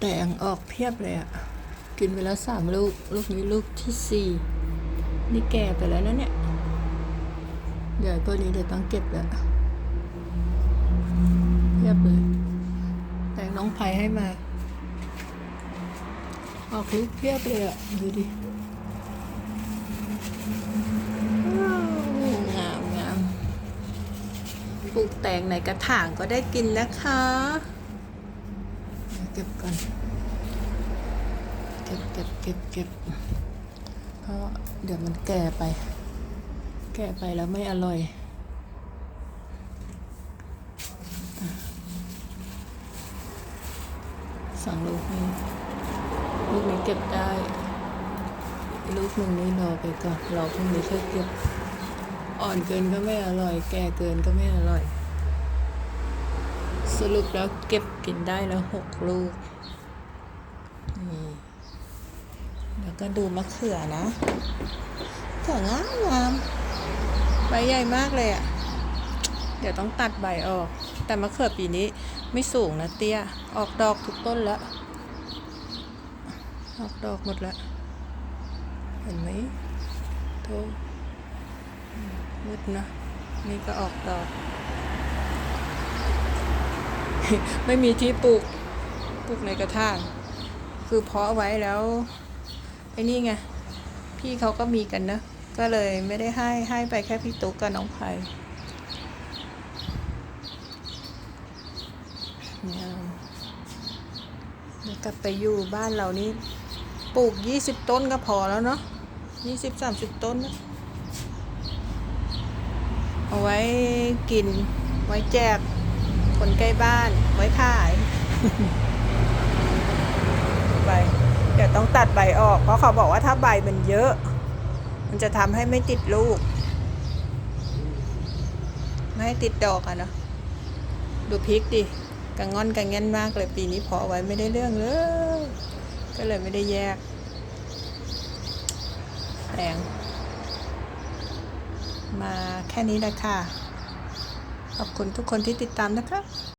แตงออกเพียบเลยอะกินไปแล้วสามลูก ลูกนี้ลูกที่สี่นี่แก่ไปแล้วนะเนี่ยเดี๋ยวตัวนี้เดี๋ยวต้องเก็บแล้วเพียบเลย แตงน้องไผ่ให้มา ออกลูกเพียบเลยอะดูดิงามงามปลูกแตงในกระถางก็ได้กินนะคะ เก็บก่อนเก็บเก็บเก็บเก็บเพราะเดี๋ยวมันแก่ไป แก่ไปแล้วไม่อร่อยอะสองลูกนี้ลูกนี้เก็บได้ลูกหนึ่งนี้รอไปก่อนรอพรุ่งนี้ค่อยเก็บ อ่อนเกินก็ไม่อร่อย แก่เกินก็ไม่อร่อย สรุปแล้วเก็บกินได้แล้วหกลูก นี่ แล้วก็ดูมะเขือนะเขืองามงามใบใหญ่มากเลยอะ่ะ เดี๋ยวต้องตัดใบออก แต่มะเขือปีนี้ไม่สูงนะเตี้ย ออกดอกทุกต้นแล้ว ออกดอกหมดแล้ว เห็นไหมโทอืมมืดนะ นี่ก็ออกดอก ไม่มีที่ปลูกปลูกในกระถางคือเพาะไว้แล้วไอ้นี่ไงพี่เขาก็มีกันนะก็เลยไม่ได้ให้ให้ไปแค่พี่ตุ๊กกับน้องไผ่เนี่ยกลับไปอยู่บ้านเรานี่ปลูกยี่สิบต้นก็พอแล้วเนาะยี่สิบสามสิบต้นนะเอาไว้กินไว้แจก คนใกล้บ้านไว้ขาย ใบเดี๋ยวต้องตัดใบออก เพราะเขาบอกว่าถ้าใบมันเยอะ มันจะทำให้ไม่ติดลูก ไม่ให้ติดดอกอะเนาะดูพริกดิกังงอนกังเงินมากเลยปีนี้พาะไว้ไม่ได้เรื่องเลย ก็เลยไม่ได้แยกแตงมาแค่นี้แหละค่ะ ขอบคุณทุกคนที่ติดตามนะคะ